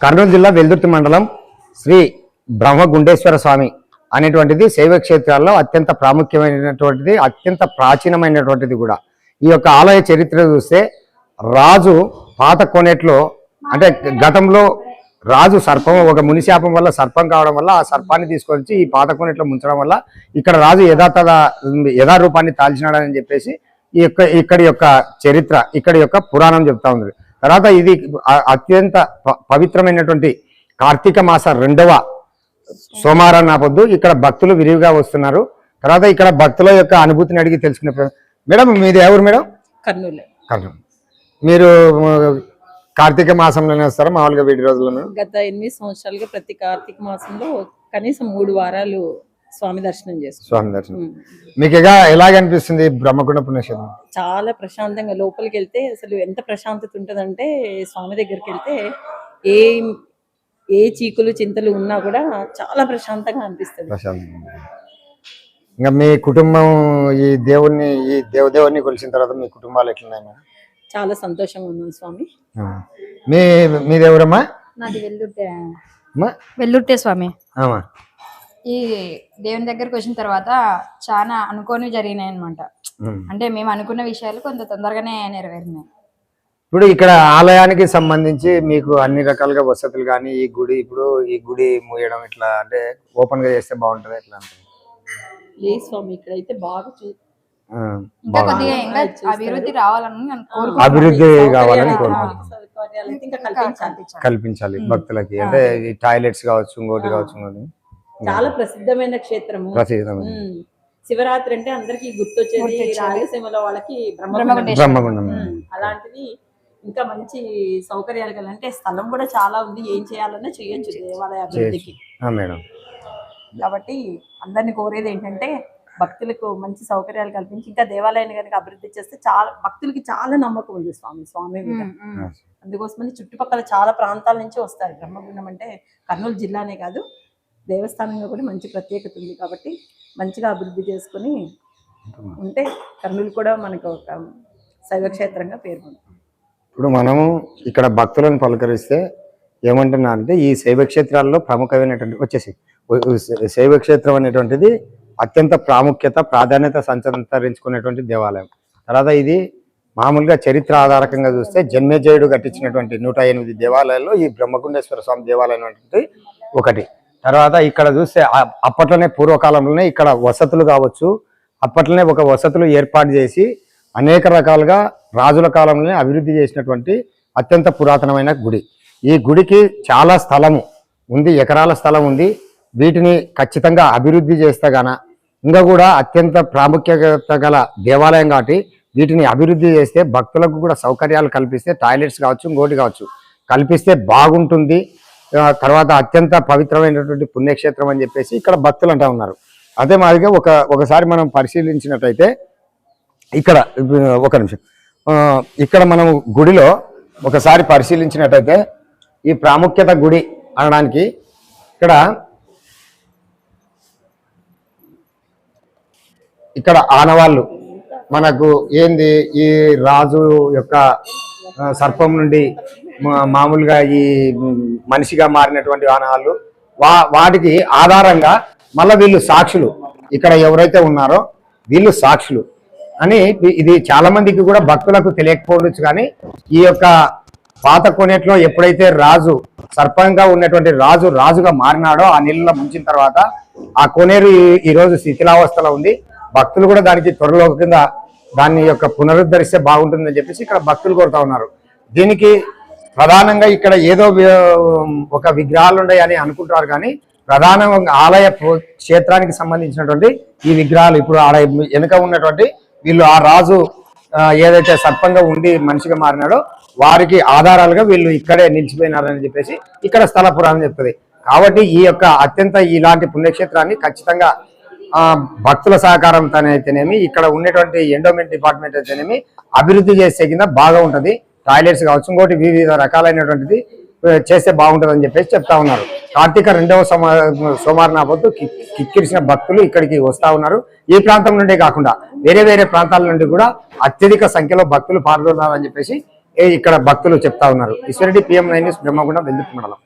కర్నూలు జిల్లా వెల్దుర్తి మండలం శ్రీ బ్రహ్మగుండేశ్వర స్వామి అనేటువంటిది శైవ క్షేత్రాల్లో అత్యంత ప్రాముఖ్యమైనటువంటిది అత్యంత ప్రాచీనమైనటువంటిది కూడా. ఈ యొక్క ఆలయ చరిత్ర చూస్తే రాజు పాత కోనేట్లో అంటే గతంలో రాజు సర్పం ఒక మునిశాపం వల్ల సర్పం కావడం వల్ల ఆ సర్పాన్ని తీసుకొచ్చి ఈ పాత కోనేట్లో ముంచడం వల్ల ఇక్కడ రాజు యథాతథ యథా రూపాన్ని తాల్చినాడని చెప్పేసి ఈ యొక్క ఇక్కడి యొక్క చరిత్ర ఇక్కడి యొక్క పురాణం చెప్తా ఉంది. తర్వాత ఇది అత్యంత పవిత్రమైనటువంటి కార్తీక మాస రెండవ సోమవారం నా పొద్దు ఇక్కడ భక్తులు విరివిగా వస్తున్నారు. తర్వాత ఇక్కడ భక్తుల యొక్క అనుభూతిని అడిగి తెలుసుకునే మేడం మీది ఎవరు మేడం? కర్నూలు. కర్ణం మీరు కార్తీక మాసంలోనే వస్తారా? మామూలుగా వీడి రోజుల్లోనే? గత ఎనిమిది సంవత్సరాలుగా ప్రతి కార్తీక మాసంలో కనీసం మూడు వారాలు స్వామి దర్శనం చేసుకుంటాం స్వామి దర్శనం. మీకు ఇక ఎలాగ అనిపిస్తుంది బ్రహ్మకుండ పుణ్యక్షేత్రం? చాలా ప్రశాంతంగా లోపలికి వెళ్తే అసలు ఎంత ప్రశాంతత ఉంటుందంటే స్వామి దగ్గరికి వెళ్తే ఏ ఏ చీకులు చింతలు ఉన్నా కూడా చాలా ప్రశాంతంగా అనిపిస్తుంది. ప్రశాంతం ఇంకా మీ కుటుంబం ఈ దేవుణ్ణి ఈ దేవదేవుని కొలిసిన తర్వాత మీ కుటుంబాలు ఎట్లున్నాయి? మేడం? చాలా సంతోషంగా ఉన్నాం స్వామి. ఆ. మీ మీది ఎవరమ్మా నాది వెల్లుట్టే. అమ్మా? వెల్లుట్టే స్వామి. ఆమా? ఈ దేవుని దగ్గరకు వచ్చిన తర్వాత చాలా అనుకోని జరిగినాయి అనమాట. అంటే మేము అనుకున్న విషయాలు కొంత తొందరగానే నెరవేరినాయి. ఇప్పుడు ఇక్కడ ఆలయానికి సంబంధించి మీకు అన్ని రకాలుగా వసతులు కానీ ఈ గుడి ఇప్పుడు ఈ గుడి మూయడం ఇట్లా అంటే ఓపెన్గా చేస్తే బాగుంటది ఇట్లా అంటుంది లేదు స్వామి ఇక్కడైతే బాగా చూ ఆ, ఇంకా బాగుంది. కొద్దిగా ఇంకా అభివృద్ధి రావాలని నేను కోరుకుంటున్నాను. అభివృద్ధి కావాలని కోరుకుంటున్నాను. కల్పించాలి. భక్తులకి. అంటే ఈ టాయిలెట్స్ కావచ్చు ఇంకోటి కావచ్చు ఇంకోటి. చాలా ప్రసిద్ధమైన క్షేత్రము. ప్రసిద్ధమైన. శివరాత్రి అంటే అందరికి గుర్తొచ్చేది. రాయలసీమలో వాళ్ళకి బ్రహ్మగుండం. అలాంటిది ఇంకా మంచి సౌకర్యాలు కలంటే స్థలం కూడా చాలా ఉంది. ఏం చేయాలన్నా చేయొచ్చు దేవాలయ అభివృద్ధికి. ఆ, మేడం. కాబట్టి అందరిని కోరేది ఏంటంటే భక్తులకు మంచి సౌకర్యాలు కల్పించి ఇంకా దేవాలయాన్ని కనుక అభివృద్ధి చేస్తే చాలా భక్తులకి చాలా నమ్మకం ఉంది స్వామి స్వామి మీద. అందుకోసమని చుట్టుపక్కల చాలా ప్రాంతాల నుంచి వస్తారు. బ్రహ్మగుండం అంటే కర్నూలు జిల్లానే కాదు దేవస్థానంగా కూడా మంచి ప్రత్యేకత ఉంది కాబట్టి మంచిగా అభివృద్ధి చేసుకొని ఉంటే కర్నూలు కూడా మనకు ఒక శైవక్షేత్రంగా పేరు ఇప్పుడు మనము ఇక్కడ భక్తులను పలకరిస్తే ఏమంటున్నా అంటే ఈ శైవ క్షేత్రాల్లో ప్రముఖమైనటువంటి వచ్చేసి ఉ- ఉ- శైవ క్షేత్రం అనేటువంటిది అత్యంత ప్రాముఖ్యత ప్రాధాన్యత సంతరించుకునేటువంటి దేవాలయం. తర్వాత ఇది మామూలుగా చరిత్ర ఆధారకంగా చూస్తే జన్మేజయుడు కట్టించినటువంటి నూట ఎనిమిది దేవాలయాల్లో ఈ బ్రహ్మగుండేశ్వర స్వామి దేవాలయం అనేటువంటి ఒకటి. తర్వాత ఇక్కడ చూస్తే అప్పట్లోనే పూర్వకాలంలోనే ఇక్కడ వసతులు కావచ్చు అప్పట్లోనే ఒక వసతులు ఏర్పాటు చేసి అనేక రకాలుగా రాజుల కాలంలోనే అభివృద్ధి చేసినటువంటి అత్యంత పురాతనమైన గుడి. ఈ గుడికి చాలా స్థలము ఉంది ఎకరాల స్థలం ఉంది. వీటిని ఖచ్చితంగా అభివృద్ధి చేస్తే గాన ఇంకా కూడా అత్యంత ప్రాముఖ్యత గల దేవాలయం కాబట్టి వీటిని అభివృద్ధి చేస్తే భక్తులకు కూడా సౌకర్యాలు కల్పిస్తే టాయిలెట్స్ కావచ్చు ఇంకోటి కావచ్చు కల్పిస్తే బాగుంటుంది. తర్వాత అత్యంత పవిత్రమైనటువంటి పుణ్యక్షేత్రం అని చెప్పేసి ఇక్కడ భక్తులు అంటా ఉన్నారు. అదే మాదిరిగా ఒక ఒకసారి మనం పరిశీలించినట్టయితే ఇక్కడ ఒక నిమిషం. ఇక్కడ మనం గుడిలో ఒకసారి పరిశీలించినట్టయితే ఈ ప్రాముఖ్యత గుడి అనడానికి ఇక్కడ ఇక్కడ ఆనవాళ్ళు మనకు ఏంది ఈ రాజు యొక్క సర్పం నుండి మా- మామూలుగా ఈ మనిషిగా మారినటువంటి ఆనవాళ్ళు వా వాటికి ఆధారంగా మళ్ళీ వీళ్ళు సాక్షులు. ఇక్కడ ఎవరైతే ఉన్నారో వీళ్ళు సాక్షులు. అని ఇది చాలా మందికి కూడా భక్తులకు తెలియకపోవచ్చు కానీ ఈ యొక్క పాత కోనేట్లో ఎప్పుడైతే రాజు సర్పంగా ఉన్నటువంటి రాజు రాజుగా మారినాడో ఆ నీళ్ళలో ముంచిన తర్వాత ఆ కోనేరు ఈరోజు శిథిలావస్థలో ఉంది. భక్తులు కూడా దానికి త్వరలో కింద దాన్ని యొక్క పునరుద్ధరిస్తే బాగుంటుందని చెప్పేసి ఇక్కడ భక్తులు కోరుతా ఉన్నారు. దీనికి ప్రధానంగా ఇక్కడ ఏదో ఒక విగ్రహాలు ఉన్నాయని అనుకుంటారు కానీ ప్రధానంగా ఆలయ క్షేత్రానికి సంబంధించినటువంటి ఈ విగ్రహాలు ఇప్పుడు ఆడ వెనుక ఉన్నటువంటి వీళ్ళు ఆ రాజు ఏదైతే సర్పంగా ఉండి మనిషిగా మారినాడో వారికి ఆధారాలుగా వీళ్ళు ఇక్కడే నిలిచిపోయినారని చెప్పేసి ఇక్కడ స్థల పురాణం చెప్తుంది. కాబట్టి ఈ యొక్క అత్యంత ఇలాంటి పుణ్యక్షేత్రాన్ని ఖచ్చితంగా భక్తుల సహకారంతో అయితేనేమి ఇక్కడ ఉన్నటువంటి ఎండోమెంట్ డిపార్ట్మెంట్ అయితేనేమి అభివృద్ధి చేసే కింద బాగా ఉంటుంది. టాయిలెట్స్ కావచ్చు ఇంకోటి వివిధ రకాలైనటువంటిది చేస్తే బాగుంటుందని చెప్పేసి చెప్తా ఉన్నారు. కార్తీక రెండవ సోమవారం నాపొద్దు కి- కిక్కిరిసిన భక్తులు ఇక్కడికి వస్తా ఉన్నారు. ఈ ప్రాంతం నుండే కాకుండా వేరే వేరే ప్రాంతాల నుండి కూడా అత్యధిక సంఖ్యలో భక్తులు పాల్గొన్నారని చెప్పేసి ఇక్కడ భక్తులు చెప్తా ఉన్నారు. Eshwar Reddy PM nine news Brahmagundam Veldurthi మండలం.